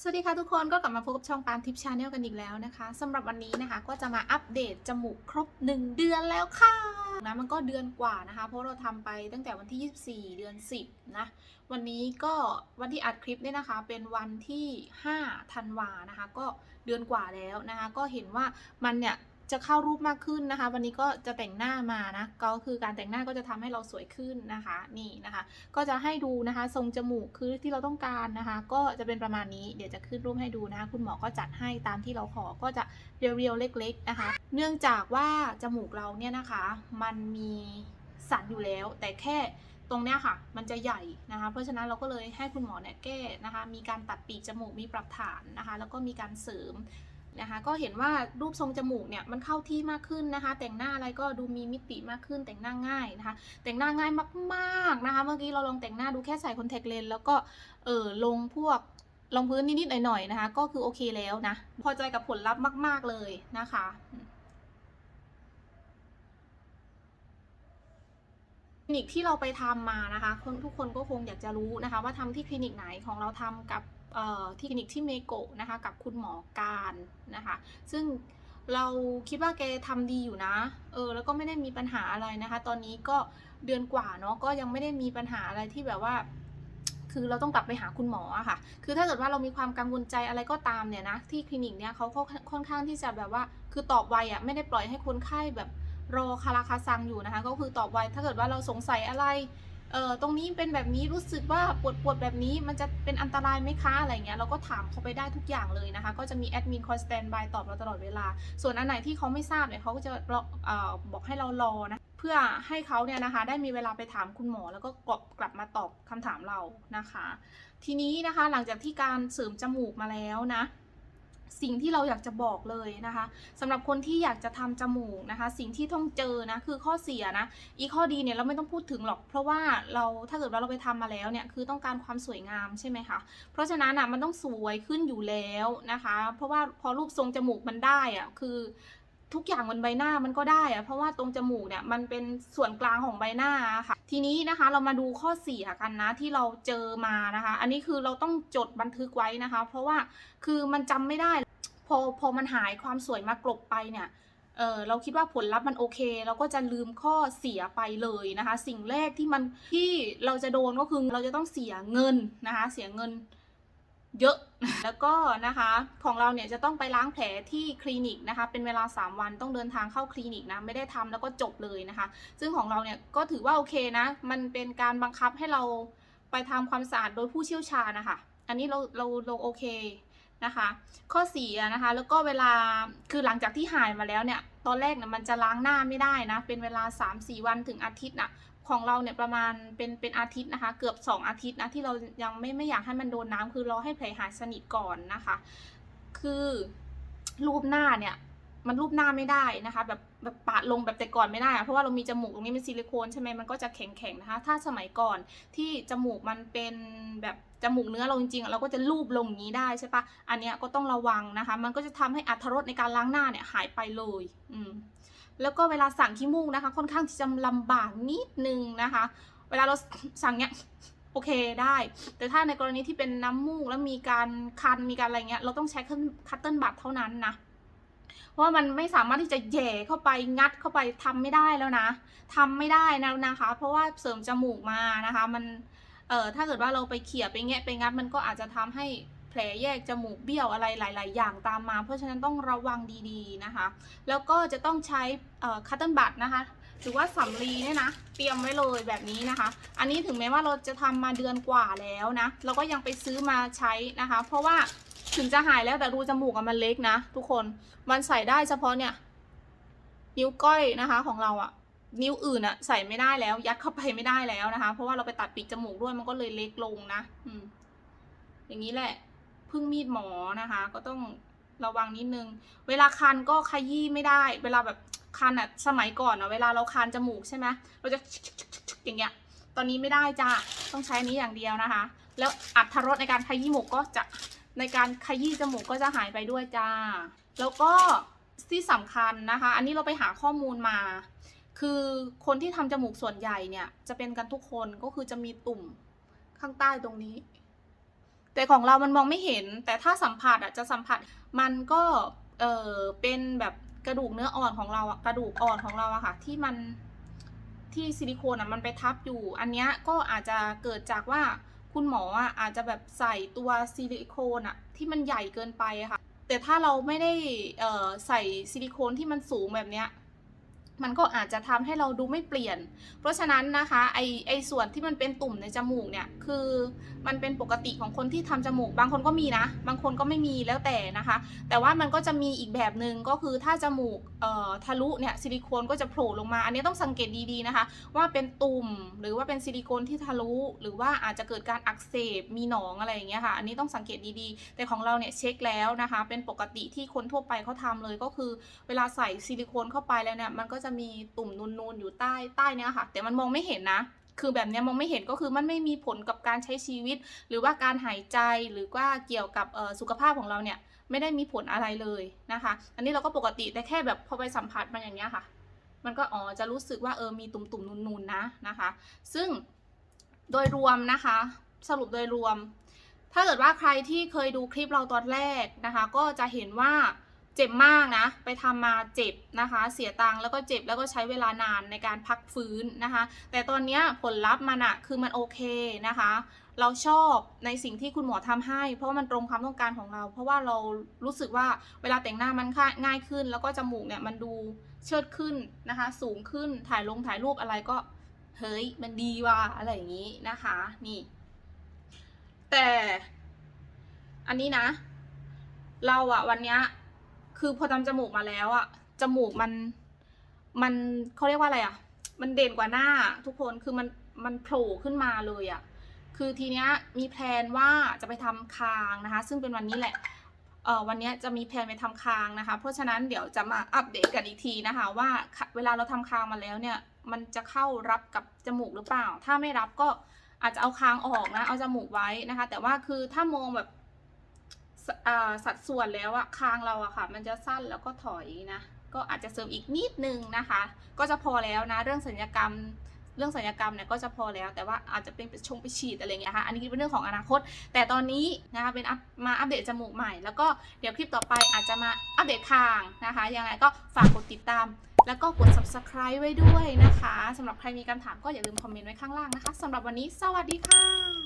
สวัสดีค่ะทุกคนก็กลับมาพบกับช่องปาล์มทิปชาแนลกันอีกแล้วนะคะสำหรับวันนี้นะคะก็จะมาอัปเดตจมูกครบ 1 เดือนแล้วค่ะนะมันก็เดือนกว่านะคะ เพราะเราทำไปตั้งแต่วันที่ 24 เดือน 10นะวันนี้ก็วันที่อัดคลิปเนี่ยนะคะ เป็นวันที่5ธันวานะคะ ก็เดือนกว่าแล้วนะคะ ก็เห็นว่ามันเนี่ย จะเข้ารูปมากขึ้นนะคะ วันนี้ก็จะแต่งหน้ามานะก็คือการแต่งหน้าก็จะทำให้เราสวยขึ้นนะคะนี่นะคะ ก็จะให้ดูนะคะทรงจมูกคือที่เราต้องการนะคะ ก็จะเป็นประมาณนี้เดี๋ยวจะขึ้นรูปให้ดูนะคะ คุณหมอก็จัดให้ตามที่เราขอก็จะเรียวๆเล็ก ๆนะคะ เนื่องจากว่าจมูกเราเนี่ยนะคะ มันมีสันอยู่แล้ว แต่แค่ตรงเนี้ยค่ะ มันจะใหญ่นะคะ เพราะฉะนั้นเราก็เลยให้คุณหมอเนี่ยแก้นะคะ มีการตัดปีกจมูกมีปรับฐานนะคะ แล้วก็มีการเสริม นะคะ ก็เห็นว่ารูปทรงจมูกเนี่ยมันเข้าที่มากขึ้นนะคะ แต่งหน้าอะไรก็ดูมีมิติมากขึ้น แต่งหน้าง่ายนะคะ แต่งหน้าง่ายมากๆนะคะ เมื่อกี้เราลองแต่งหน้าดูแค่ใส่คอนแทคเลนส์แล้วก็เออลงพวกลงพื้นนิดๆหน่อยๆนะคะ ก็คือโอเคแล้วนะ พอใจกับผลลัพธ์มาก ๆเลยนะคะคลิ นิกที่เราไปทำมานะคะคนทุกคนก็คงอยากจะรู้นะคะ ว่าทำที่คลินิกไหนของเราทำกับที่คลินิกที่เมโกะนะคะกับคุณหมอการนะคะ ซึ่งเราคิดว่าแกทำดีอยู่นะ เออ แล้วก็ไม่ได้มีปัญหาอะไรนะคะ ตอนนี้ก็เดือนกว่าเนาะ ก็ยังไม่ได้มีปัญหาอะไรที่แบบว่า คือเราต้องกลับไปหาคุณหมออะค่ะ คือถ้าเกิดว่าเรามีความกังวลใจอะไรก็ตามเนี่ยนะ ที่คลินิกเนี่ยเขาค่อนข้างที่จะแบบว่า คือตอบไวอะไม่ได้ปล่อยให้คนไข้แบบ รอคาราคาซังอยู่นะคะ ก็คือตอบไว้ถ้าเกิดว่าเราสงสัยอะไรเออตรงนี้เป็นแบบนี้รู้สึกว่าปวดปวดแบบนี้มันจะเป็นอันตรายไหมคะอะไรเงี้ยเราก็ถามเขาไปได้ทุกอย่างเลยนะคะ ก็จะมีแอดมินคอยสแตนบายตอบเราตลอดเวลา ส่วนอันไหนที่เขาไม่ทราบเนี่ยเขาก็จะรออบอกให้เรารอนะเพื่อให้เขาเนี่ยนะคะได้มีเวลาไปถามคุณหมอ แล้วก็กลับกลับมาตอบคำถามเรานะคะ ทีนี้นะคะหลังจากที่การเสริมจมูกมาแล้วนะ สิ่งที่เราอยากจะบอกเลยนะคะสำหรับคนที่อยากจะทำจมูกนะคะ สิ่งที่ต้องเจอนะคือข้อเสียนะอีข้อดีเนี่ยเราไม่ต้องพูดถึงหรอก เพราะว่าเราถ้าเกิดว่าเราไปทำมาแล้วเนี่ยคือต้องการความสวยงามใช่ไหมคะเพราะฉะนั้นอะมันต้องสวยขึ้นอยู่แล้วนะคะ เพราะว่าพอรูปทรงจมูกมันได้อะคือ ทุกอย่างบนใบหน้ามันก็ได้อะเพราะว่าตรงจมูกเนี่ยมันเป็นส่วนกลางของใบหน้าค่ะ ทีนี้นะคะเรามาดูข้อเสียกันนะที่เราเจอมานะคะ อันนี้คือเราต้องจดบันทึกไว้นะคะ เพราะว่าคือมันจำไม่ได้ พอพอมันหายความสวยมากลบไปเนี่ยเออเราคิดว่าผลลัพธ์มันโอเค เราก็จะลืมข้อเสียไปเลยนะคะ สิ่งแรกที่มันที่เราจะโดนก็คือเราจะต้องเสียเงินนะคะ เสียเงิน เยอะ แล้วก็นะคะของเราเนี่ยจะต้องไปล้างแผลที่คลินิกนะคะ เป็นเวลา 3 วันต้องเดินทางเข้าคลินิกนะไม่ได้ทำแล้วก็จบเลยนะคะ ซึ่งของเราเนี่ยก็ถือว่าโอเคนะ มันเป็นการบังคับให้เราไปทำความสะอาดโดยผู้เชี่ยวชาญนะคะ อันนี้เราเราเราโอเคนะคะ ข้อเสียนะคะแล้วก็เวลาคือหลังจากที่หายมาแล้วเนี่ย ตอนแรกเนี่ยมันจะล้างหน้าไม่ได้นะ เป็นเวลา 3-4 วันถึงอาทิตย์นะของเราเนี่ยประมาณเป็นเป็นอาทิตย์นะคะ เกือบ 2 อาทิตย์นะที่เรายังไม่ไม่อยากให้มันโดนน้ำคือรอให้แผลหายสนิทก่อนนะคะ คือรูปหน้าเนี่ยมันรูปหน้าไม่ได้นะคะ แบบ แบบปาดลงแบบแต่ก่อนไม่ได้อะเพราะว่าเรามีจมูกตรงนี้เป็นซิลิโคนใช่ไหมมันก็จะแข็งๆนะคะ ถ้าสมัยก่อนที่จมูกมันเป็นแบบจมูกเนื้อเราจริงๆเราก็จะลูบลงอย่างนี้ได้ใช่ปะอันเนี้ยก็ต้องระวังนะคะ มันก็จะทำให้อัตรรสในการล้างหน้าเนี่ยหายไปเลย อืมแล้วก็เวลาสั่งขี้มูกนะคะ ค่อนข้างที่จะลำบากนิดนึงนะคะ เวลาเราสั่งเนี้ยโอเคได้ แต่ถ้าในกรณีที่เป็นน้ำมูกแล้วมีการคันมีการอะไรเงี้ย เราต้องใช้คัตเติ้ลบัตเท่านั้นนะ เพราะว่ามันไม่สามารถที่จะแย่เข้าไปงัดเข้าไปทำไม่ได้แล้วนะทำไม่ได้นะนะคะ เพราะว่าเสริมจมูกมานะคะ มันเอ่อถ้าเกิดว่าเราไปเขี่ยไปแงะไปงัดมันก็อาจจะทำให้แผลแยกจมูกเบี้ยวอะไรหลาย ๆ อย่างตามมา เพราะฉะนั้นต้องระวังดีๆนะคะ แล้วก็จะต้องใช้คัตเติลบัตนะคะหรือว่าสำลีเนี่ยนะ เตรียมไว้เลยแบบนี้นะคะ อันนี้ถึงแม้ว่าเราจะทำมาเดือนกว่าแล้วนะ เราก็ยังไปซื้อมาใช้นะคะ เพราะว่า ถึงจะหายแล้วแต่รูจมูกอะมันเล็กนะทุกคน มันใส่ได้เฉพาะเนี่ย นิ้วก้อยนะคะของเราอะนิ้วอื่นอะใส่ไม่ได้แล้ว ยัดเข้าไปไม่ได้แล้วนะคะ เพราะว่าเราไปตัดปีกจมูกด้วยมันก็เลยเล็กลงนะอืมอย่างนี้แหละพึ่งมีดหมอนะคะ ก็ต้องระวังนิดนึง เวลาคันก็ขยี้ไม่ได้ เวลาแบบคันอะสมัยก่อนอะเวลาเราคันจมูกใช่ไหมเราจะอย่างเงี้ย ตอนนี้ไม่ได้จ้าต้องใช้นนี้อย่างเดียวนะคะ แล้วอัตรรสในการขยี้หมกก็จะ ในการขยี้จมูกก็จะหายไปด้วยจ้า แล้วก็ที่สำคัญนะคะ อันนี้เราไปหาข้อมูลมา คือคนที่ทำจมูกส่วนใหญ่เนี่ยจะเป็นกันทุกคนก็คือจะมีตุ่มข้างใต้ตรงนี้ แต่ของเรามันมองไม่เห็น แต่ถ้าสัมผัสอะจะสัมผัส มันก็เออเป็นแบบกระดูกเนื้ออ่อนของเราอะกระดูกอ่อนของเราอะค่ะ ที่มันที่ซิลิโคนอะมันไปทับอยู่ อันเนี้ยก็อาจจะเกิดจากว่า คุณหมออะอาจจะแบบใส่ตัวซิลิโคนอะที่มันใหญ่เกินไปค่ะ แต่ถ้าเราไม่ได้ใส่ซิลิโคนที่มันสูงแบบเนี้ย มันก็อาจจะทำให้เราดูไม่เปลี่ยน เพราะฉะนั้นนะคะไอไอส่วนที่มันเป็นตุ่มในจมูกเนี่ยคือมันเป็นปกติของคนที่ทำจมูก บางคนก็มีนะ บางคนก็ไม่มีแล้วแต่นะคะ แต่ว่ามันก็จะมีอีกแบบหนึ่งก็คือถ้าจมูกเอ่อทะลุเนี่ยซิลิโคนก็จะโผล่ลงมา อันนี้ต้องสังเกตดีๆนะคะ ว่าเป็นตุ่มหรือว่าเป็นซิลิโคนที่ทะลุ หรือว่าอาจจะเกิดการอักเสบมีหนองอะไรอย่างเงี้ยค่ะอันนี้ต้องสังเกตดีๆ แต่ของเราเนี่ยเช็คแล้วนะคะ เป็นปกติที่คนทั่วไปเขาทำเลยก็คือ เวลาใส่ซิลิโคนเข้าไปแล้วเนี่ยมันก็จะมีตุ่มนูนๆอยู่ใต้ใต้เนี้ยค่ะ แต่มันมองไม่เห็นนะ คือแบบเนี้ยมองไม่เห็นก็คือมันไม่มีผลกับการใช้ชีวิต หรือว่าการหายใจหรือว่าเกี่ยวกับสุขภาพของเราเนี่ยไม่ได้มีผลอะไรเลยนะคะ อันนี้เราก็ปกติแต่แค่แบบพอไปสัมผัสมันอย่างเงี้ยค่ะ มันก็อ๋อจะรู้สึกว่าเออมีตุ่มๆนูนๆนะนะคะ ซึ่งโดยรวมนะคะ สรุปโดยรวม ถ้าเกิดว่าใครที่เคยดูคลิปเราตอนแรกนะคะ ก็จะเห็นว่า เจ็บมากนะ ไปทำมาเจ็บนะคะ เสียตังค์แล้วก็เจ็บแล้วก็ใช้เวลานานในการพักฟื้นนะคะ แต่ตอนนี้ผลลัพธ์มันอะคือมันโอเคนะคะ เราชอบในสิ่งที่คุณหมอทำให้ เพราะมันตรงความต้องการของเรา เพราะว่าเรารู้สึกว่าเวลาแต่งหน้ามันง่ายขึ้น แล้วก็จมูกเนี่ยมันดูเชิดขึ้นนะคะ สูงขึ้นถ่ายลงถ่ายรูปอะไรก็เฮ้ยมันดีว่ะอะไรอย่างนี้นะคะนี่ แต่อันนี้นะ เราอะวันเนี้ย คือพอทำจมูกมาแล้วอะจมูกมันมันเขาเรียกว่าอะไรอะมันเด่นกว่าหน้าทุกคนคือมันมันโผล่ขึ้นมาเลยอะคือทีเนี้ยมีแพลนว่าจะไปทำคางนะคะ ซึ่งเป็นวันนี้แหละเออวันเนี้ยจะมีแพลนไปทำคางนะคะ เพราะฉะนั้นเดี๋ยวจะมาอัปเดตกันอีกทีนะคะ ว่าเวลาเราทำคางมาแล้วเนี่ย มันจะเข้ารับกับจมูกหรือเปล่า ถ้าไม่รับก็อาจจะเอาคางออกนะ เอาจมูกไว้นะคะ แต่ว่าคือถ้ามองแบบ สัดส่วนแล้วอะคางเราอะค่ะ มันจะสั้นแล้วก็ถอยนะ ก็อาจจะเสริมอีกนิดนึงนะคะ ก็จะพอแล้วนะ เรื่องสัญญกรรมเรื่องสัญญกรรมเนี่ยก็จะพอแล้วแต่ว่าอาจจะเป็นชงไปฉีดอะไรเงี้ยค่ะอันนี้เป็นเรื่องของอนาคต แต่ตอนนี้นะคะเป็นมาอัปเดตจมูกใหม่ แล้วก็เดี๋ยวคลิปต่อไปอาจจะมาอัปเดตคางนะคะยังไงก็ฝากกดติดตาม แล้วก็กด subscribe ไว้ด้วยนะคะสำหรับใครมีคำถามก็อย่าลืมคอมเมนต์ไว้ข้างล่างนะคะสำหรับวันนี้สวัสดีค่ะ